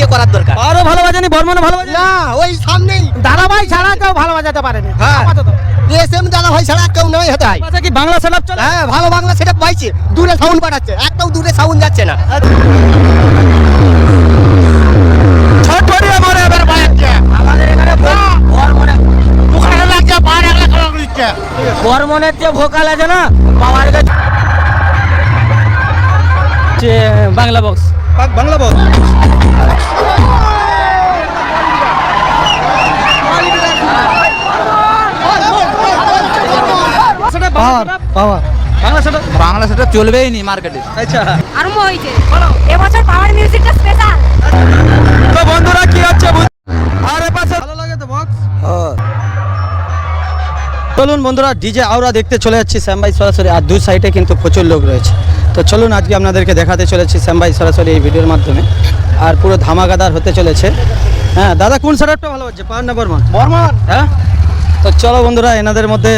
দিয়ে করার দরকার। আরও ভালো বাজানি বর্মনে ভালো বাজানি না ওই সামনেই। দাদাভাই ছাড়া কেউ ভালো বাজাতে পারেনি হ্যাঁ। আপাতত। এস এম দাদা ভাই ছাড়া কেউ নয় হতে হয় আচ্ছা কি বাংলা সেটআপ চলে? হ্যাঁ ভালো বাংলা সেটা পাইছে। দূরে সাউন্ড পাঠাচ্ছে। একটাও দূরে সাউন্ড যাচ্ছে না। ছটফটিয়ে মরে এবার বাজাচ্ছে আমাদের এখানে বর্মনে দোকানে লাগছে বার এক লাখ দিচ্ছে। বর্মনের যে ভোকাল আছে না পাওয়ার গেছে Bangla box Bangla box power power. Bangla সেটা বাংলা সেটা চলবেই নি মার্কেটে আচ্ছা। আরম্ভ হয়েছে। এবছর পাওয়ার মিউজিকটা স্পেশাল তো বন্ধুরা কি হচ্ছে আর এপাশে ভালো লাগে তো বক্স চলুন বন্ধুরা ডিজে আওরা দেখতে চলে যাচ্ছি শ্যামবাই সরাসরি আর দুই সাইডে কিন্তু প্রচুর লোক রয়েছে। তো চলুন আজকে আপনাদেরকে দেখাতে চলেছি শ্যামবাই সরাসরি এই ভিডিওর মাধ্যমে। আর পুরো ধামাকাদার হতে চলেছে। হ্যাঁ দাদা কোন সাইডটা ভালো হচ্ছে? পাওয়ার না বর্মন বর্মন হ্যাঁ? তো চলো বন্ধুরা এনাদের মধ্যে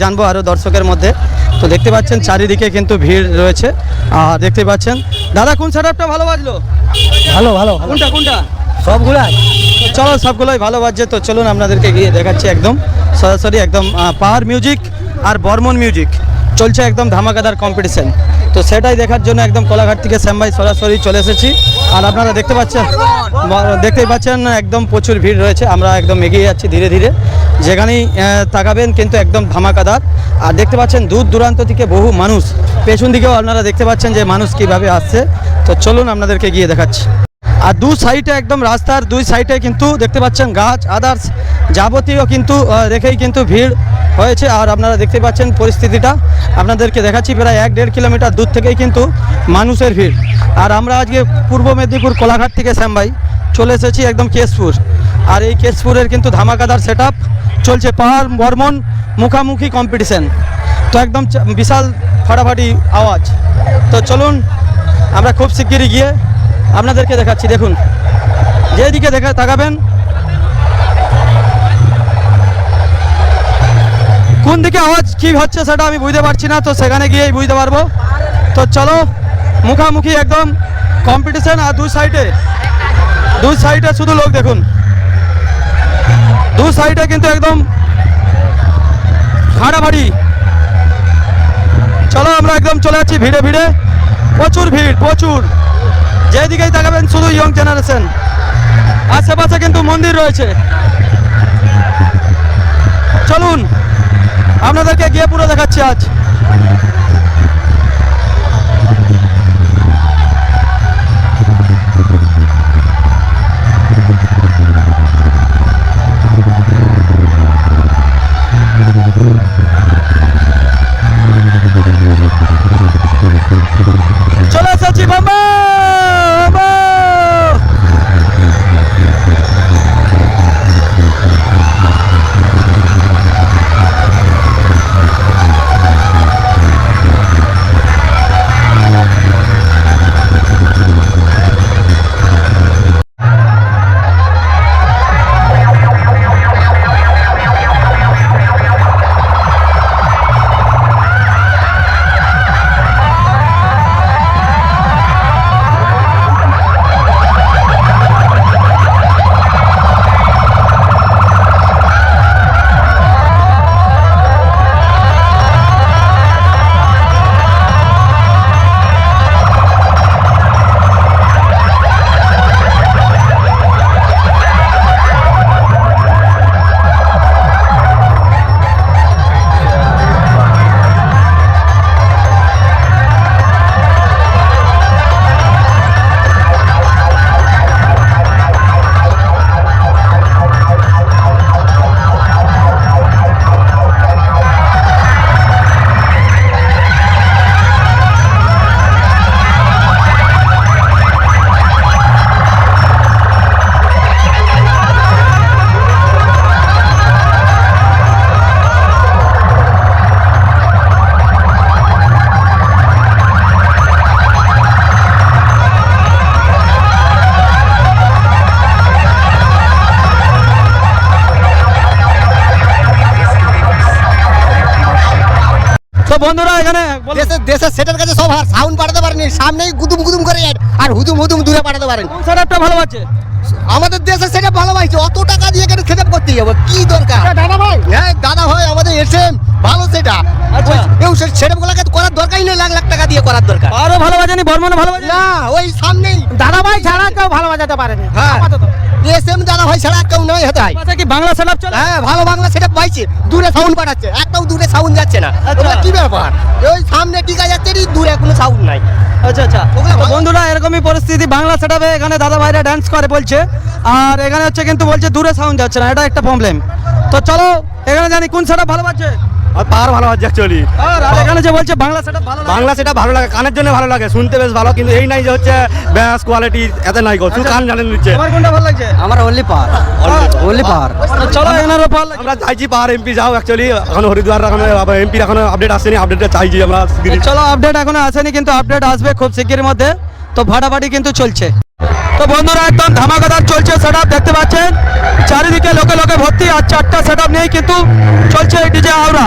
জানব আরও দর্শকের মধ্যে। তো দেখতে পাচ্ছেন চারিদিকে কিন্তু ভিড় রয়েছে। আর দেখতে পাচ্ছেন। দাদা কোন সাইডটা ভালো বাজলো? ভালো ভালো কোনটা কোনটা? সবগুলা চলো সবগুলোই ভালো বাজছে। তো চলুন আপনাদেরকে গিয়ে দেখাচ্ছি একদম। সরাসরি একদম পাওয়ার মিউজিক আর বর্মন মিউজিক চলছে একদম ধামাকাদার কম্পিটিশন তো সেটাই দেখার জন্য একদম কোলাঘাট থেকে শ্যামবাই সরাসরি চলে এসেছি। আর আপনারা দেখতে পাচ্ছেন দেখতেই পাচ্ছেন একদম প্রচুর ভিড় রয়েছে। আমরা একদম এগিয়ে যাচ্ছি ধীরে ধীরে। যেখানেই তাকাবেন কিন্তু একদম ধামাকাদার। আর দেখতে পাচ্ছেন দূর দূরান্ত থেকে বহু মানুষ। পেছন দিকেও আপনারা দেখতে পাচ্ছেন যে মানুষ কীভাবে আসছে। তো চলুন আপনাদেরকে গিয়ে দেখাচ্ছি। আর দু সাইডে একদম রাস্তার দুই সাইডে কিন্তু দেখতে পাচ্ছেন গাছ আদার্স যাবতীয় কিন্তু রেখেই কিন্তু ভিড় হয়েছে। আর আপনারা দেখতে পাচ্ছেন পরিস্থিতিটা। আপনাদেরকে দেখাচ্ছি প্রায় এক দেড় কিলোমিটার দূর থেকেই কিন্তু মানুষের ভিড়। আর আমরা আজকে পূর্ব মেদিনীপুর কোলাঘাট থেকে শ্যামবাই চলে এসেছি একদম কেশপুর। আর এই কেশপুরের কিন্তু ধামাকাদার সেট চলছে পাহাড় বর্মন মুখামুখি কম্পিটিশন তো একদম বিশাল ফাটাফাটি আওয়াজ। তো চলুন, আমরা খুব শিগগিরই গিয়ে আপনাদেরকে দেখাচ্ছি। দেখুন, যেদিকে দেখা, তাকাবেন। কোন দিকে আওয়াজ, কি হচ্ছে সেটা আমি বুঝতে পারছি না, তো সেখানে গিয়েই বুঝতে পারব। তো চলো, মুখামুখি একদম কম্পিটিশন আর দুই সাইডে দুই সাইডে শুধু লোক দেখুন। দু সাইডে কিন্তু একদম ফাড়াফাড়ি চলো আমরা একদম চলে যাচ্ছি ভিড়ে ভিড়ে। প্রচুর ভিড়, প্রচুর। যেদিকেই তাকাবেন শুধু ইয়ং জেনারেশন আশেপাশে কিন্তু মন্দির রয়েছে। চলুন, আপনাদেরকে গিয়ে পুরো দেখাচ্ছি আজ। বন্ধুরা এখানে দেশের দেশের সেটার কাছে সব সাউন্ড পাঠাতে পারেনি। সামনেই গুদুম গুদুম করে আর হুদুম হুদুম দূরে পাঠাতে পারেন। সেটআপটা ভালো আছে? আমাদের দেশে সেটা ভালোবাসছে অত টাকা দিয়ে কেন খেতে করতে যাব কি দরকার? দাদা ভাই। হ্যাঁ দাদা ভাই আমাদের এসএম ভালো সেটা। আচ্ছা। কেউ সেটা গুলোকে করার দরকারই নেই লাখ লাখ টাকা দিয়ে করার দরকার। আরও ভালো বাজেনি বর্মনে না ওই সামনেই। দাদা ভাই ছাড়া কেউ ভালো বাজাতে পারেনি হ্যাঁ। এসএম দাদা ভাই ছাড়া কেউ নয় হতে হয়। কি বাংলা সেটআপ চলে? হ্যাঁ ভালো বাংলা সেটা পাইছে। দূরে সাউন্ড পাঠাচ্ছে। একটাও দূরে সাউন্ড যাচ্ছে না। আচ্ছা। কি ব্যাপার? ওই সামনে টিকা যাচ্ছে দূরে কোনো সাউন্ড নাই। আচ্ছা আচ্ছা। বন্ধুরা এরকমই পরিস্থিতি বাংলা সেটআপে এখানে দাদা ভাইরা ডান্স করে বলছে। আর এখানে হচ্ছে কিন্তু বলছে দূরে সাউন্ড যাচ্ছে না এটা একটা প্রবলেম তো চলো এখানে জানি কোন সেটআপ ভালো পাচ্ছে আর পাওয়ার ভালো আছে অ্যাকচুয়ালি আর আর এখানে যে বলছে বাংলা সেটআপ ভালো লাগে। বাংলা সেটা ভালো লাগে কানের জন্য ভালো লাগে শুনতে বেশ ভালো কিন্তু এই নাই যে হচ্ছে ব্যাস কোয়ালিটি এত নাই গো শুধু কান জানেন নিচ্ছে। তোমার কোনটা ভালো লাগছে? আমার অনলি পাওয়ার অনলি পাওয়ার চলো এনারও ভালো আমরা চাইছি পাওয়ার এমপি যাও অ্যাকচুয়ালি এখন হরিদ্বার এখন এমপির এখন আপডেট আসেনি আপডেটটা চাইছি আমরা চলো আপডেট এখনও আসেনি কিন্তু আপডেট আসবে খুব শিগগির মধ্যে। তো ভাড়াবাড়ি কিন্তু চলছে। তো বন্ধুরা একদম ধামাকাদার চলছে সেটআপ দেখতে পাচ্ছেন? চারিদিকে লোকে লোকে ভর্তি, আর চারটা সেটআপ নেই কিন্তু চলছে ডিজে আওরা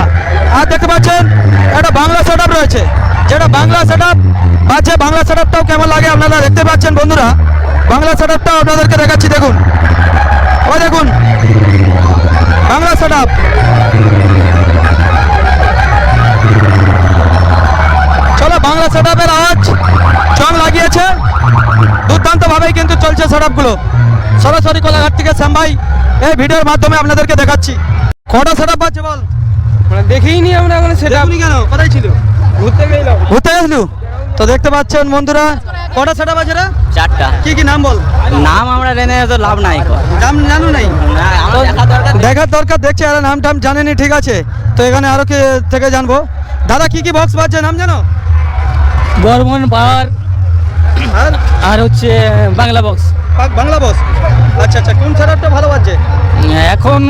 আর দেখতে পাচ্ছেন, একটা বাংলা সেটআপ রয়েছে। যেটা বাংলা সেটআপ আছে বাংলা সেটআপটাও কেমন লাগে আপনারা দেখতে পাচ্ছেন বন্ধুরা। বাংলা সেটআপটাও আপনাদেরকে দেখাচ্ছি, দেখুন। ও দেখুন, বাংলা সেটআপ চলো বাংলা সেটআপের আওয়াজ। দুর্দান্ত ভাবেই কিন্তু চলছে সেটআপগুলো। সরাসরি কোলাঘাট থেকে শ্যাম ভাই এই ভিডিওর মাধ্যমে আপনাদেরকে দেখাচ্ছি। কটা সেটআপ পাচ্ছে বল? মানে দেখিনি আমরা এখন সেটা দেখুনি কেন? কোথায় ছিল? ঘুরতে গেলাম ঘুরতে গেছিলু তো দেখতে পাচ্ছেন বন্ধুরা কটা সেটআপ আছে রে? চারটা। কি কি নাম বল? নাম আমরা জেনে তো লাভ নাই নাম জানো নাই? দেখার দরকার দেখছি আর নাম টাম জানেনি ঠিক আছে। তো এখানে আরও কি থেকে জানব? দাদা কি কি বক্স বাজছে? নাম জানো? বর্মন পাওয়ার। আর? আর হচ্ছে বাংলা বক্স বাংলা বক্স আচ্ছা আচ্ছা কোন সেটআপটা ভালো বাজছে? এখন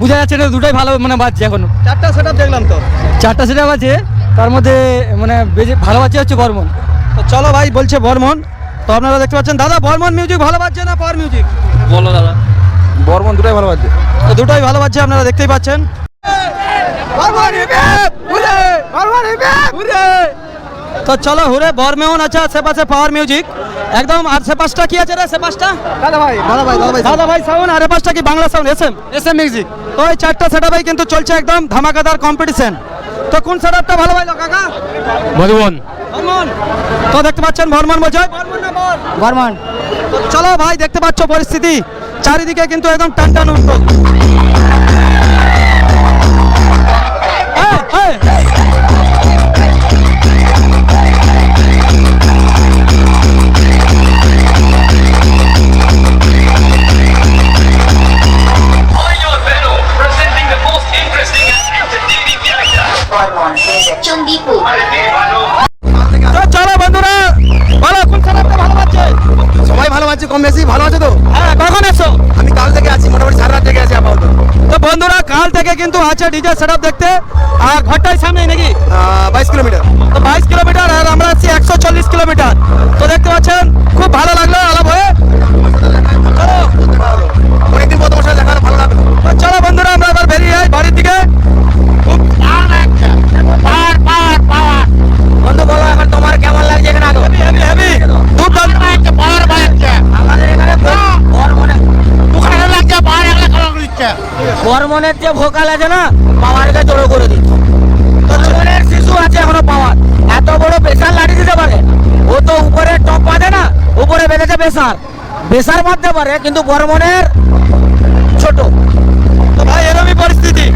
বোঝা যাচ্ছে না দুটাই ভালো মানে বাজছে এখন। চারটা সেটআপ দেখলাম তো। চারটা সেটা আছে তার মধ্যে মানে বেশি ভালো বাজছে হচ্ছে বর্মন। তো চলো ভাই বলছে বর্মন। তো আপনারা দেখতে পাচ্ছেন দাদা বর্মন মিউজিক ভালো বাজছে না পাওয়ার মিউজিক বলো দাদা। বর্মন দুটাই ভালো বাজছে। তো দুটোই ভালো বাজছে আপনারা দেখতেই পাচ্ছেন। তো চলো হুরে বর্মেউন আছে আশেপাশে পাওয়ার মিউজিক একদম আর সে পাঁচটা কি আছে রে সে পাঁচটা দাদা ভাই দাদা ভাই দাদা ভাই দাদা ভাই সাউন্ড আর এ পাঁচটা কি Bangla sound SM SM music তো এই চারটা সেটা ভাই কিন্তু চলছে একদম ধামাকাদার কম্পিটিশন তো কোন সেটআপটা ভালো ভাই কাকা? মধুবন। বর্মন। তো দেখতে পাচ্ছেন বর্মন বলছে বর্মন না বল বর্মান। তো চলো ভাই দেখতে পাচ্ছ পরিস্থিতি। চারিদিকে কিন্তু একদম টান টান উঠো আছে কম বেশি ভালো আছে তো? হ্যাঁ কখন এসো আমি কাল থেকে আছি মোটামুটি সারা রাত থেকে আছি আপাতত। তো বন্ধুরা কাল থেকে কিন্তু আছে ডিজে সেটআপ দেখতে আর ঘরটাই সামনে নাকি? বাইশ কিলোমিটার। তো বাইশ কিলোমিটার আর আমরা আছি একশো চল্লিশ কিলোমিটার। তো দেখতে পাচ্ছেন খুব ভালো লাগল। বর্মনের যে ভোকাল আছে না, পাওয়ারকে জড়ো করে দিচ্ছে। বর্মনের শিশু আছে এখনও পাওয়ার। এত বড় প্রেসার লাঠি দিতে পারে? ও তো উপরে টপ বাঁধে না, উপরে বেঁধেছে প্রেসার প্রেসার মারতে পারে, কিন্তু বর্মনের ছোট। তো ভাই এরকমই পরিস্থিতি।